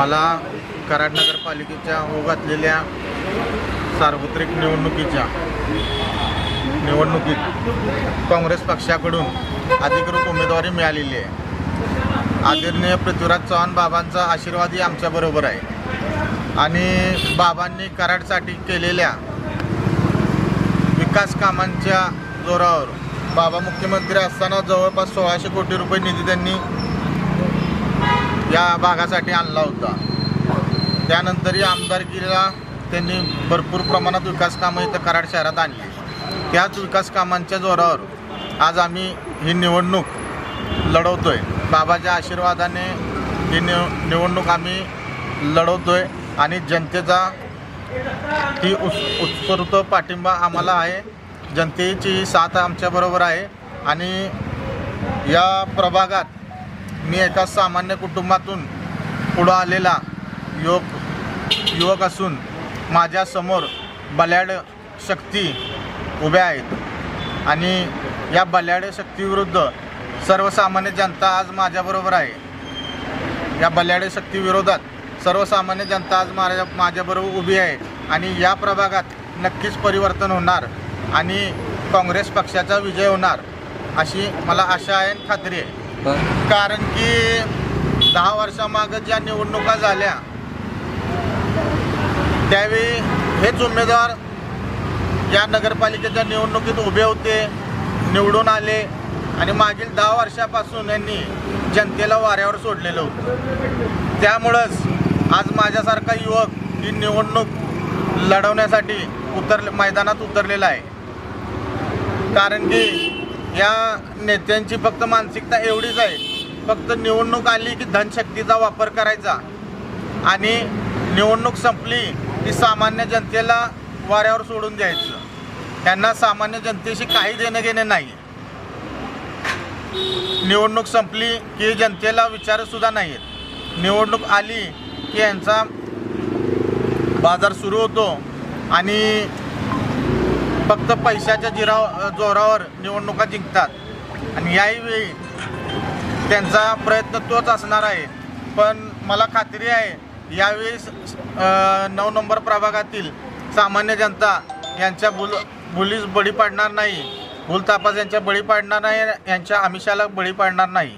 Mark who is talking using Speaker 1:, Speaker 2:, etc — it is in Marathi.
Speaker 1: मला कराड नगरपालिकेच्या होऊ घातलेल्या सार्वत्रिक निवडणुकीच्या निवडणुकीत काँग्रेस पक्षाकडून अधिकृत उमेदवारी मिळालेली आहे. आदरणीय पृथ्वीराज चव्हाण बाबांचा आशीर्वादही आमच्याबरोबर आहे. आणि बाबांनी कराडसाठी केलेल्या विकास कामांच्या जोरावर बाबा मुख्यमंत्री असताना जवळपास सोळाशे कोटी रुपये निधी त्यांनी या भागासाठी आणला होता. त्यानंतरही आमदारकीला त्यांनी भरपूर प्रमाणात विकास कामं इथं कराड शहरात आणली. त्याच विकास कामांच्या जोरावर आज आम्ही ही निवडणूक लढवतोय. बाबाच्या आशीर्वादाने ही निव निवडणूक आम्ही लढवतोय आणि जनतेचा ही उत् उत्स्फूर्त पाठिंबा आम्हाला आहे. जनतेची साथ आमच्याबरोबर आहे आणि या प्रभागात मी एका सामान्य कुटुंबातून पुढं आलेला युवक युवक असून माझ्यासमोर बल्याड शक्ती उभ्या आहेत. आणि या बल्याड शक्तीविरुद्ध सर्वसामान्य जनता आज माझ्याबरोबर आहे. या बल्याड शक्तीविरोधात सर्वसामान्य जनता आज माझ्या माझ्याबरोबर उभी आहे आणि या प्रभागात नक्कीच परिवर्तन होणार आणि काँग्रेस पक्षाचा विजय होणार अशी मला आशा आहे आणि खात्री आहे. कारण की दहा वर्षामागं ज्या निवडणुका झाल्या त्यावेळी हेच उमेदवार या नगरपालिकेच्या निवडणुकीत उभे होते निवडून आले आणि मागील दहा वर्षापासून यांनी जनतेला वाऱ्यावर सोडलेलं होतं. त्यामुळंच आज माझ्यासारखा युवक ही निवडणूक लढवण्यासाठी उतर मैदानात उतरलेला आहे. कारण की या नेत्यांची फक्त मानसिकता एवढीच आहे. फक्त निवडणूक आली की धनशक्तीचा वापर करायचा. आणि निवडणूक संपली की सामान्य जनतेला वाऱ्यावर सोडून द्यायचं. त्यांना सामान्य जनतेशी काही देणं घेणं नाही. निवडणूक संपली की जनतेला विचारसुद्धा नाही आहेत निवडणूक आली की यांचा बाजार सुरू होतो. आणि फक्त पैशाच्या जिराव जोरावर निवडणुका जिंकतात. आणि याहीवेळी त्यांचा प्रयत्न तोच असणार आहे. पण मला खात्री आहे यावेळी नऊ नंबर प्रभागातील सामान्य जनता यांच्या भूल भुलीस बळी पाडणार नाही. भूलतापास यांच्या बळी पाडणार नाही यांच्या आमिषाला बळी पाडणार नाही.